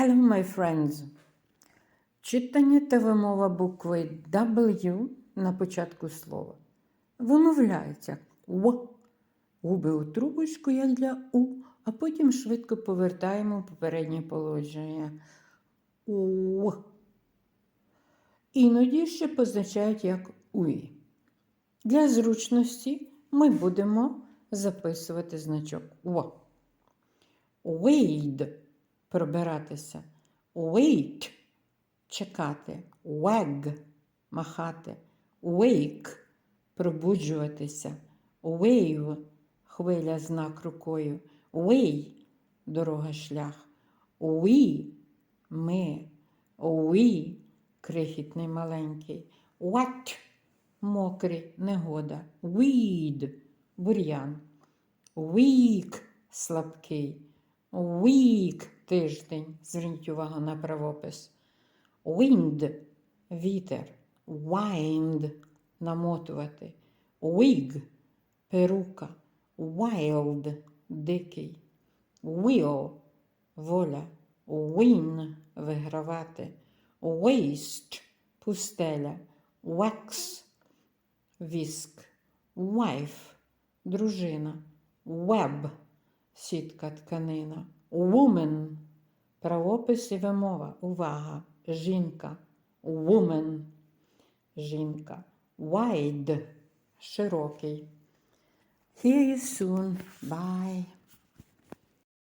Hello, my friends! Читання та вимова букви W на початку слова. Вимовляється В. Губи у трубочку, як для У, а потім швидко повертаємо в попереднє положення. У. Іноді ще позначають як УІ. Для зручності ми будемо записувати значок В. Wade – пробиратися. Wait – чекати. Wag – махати. Wake – пробуджуватися. Wave – хвиля знак рукою. Way – дорога шлях. We – ми. We – крихітний маленький. What – мокрий, негода. Weed – бур'ян. Week – слабкий. Week – тиждень. Зверніть увагу на правопис. Wind – вітер. Wind – намотувати. Wig – перука. Wild – дикий. Will – воля. Win – вигравати. Waste – пустеля. Wax – віск. Wife – дружина. Web – сітка тканина. Woman – правопис і вимова. Увага. Жінка. Woman – жінка. Wide – широкий. See you soon. Bye.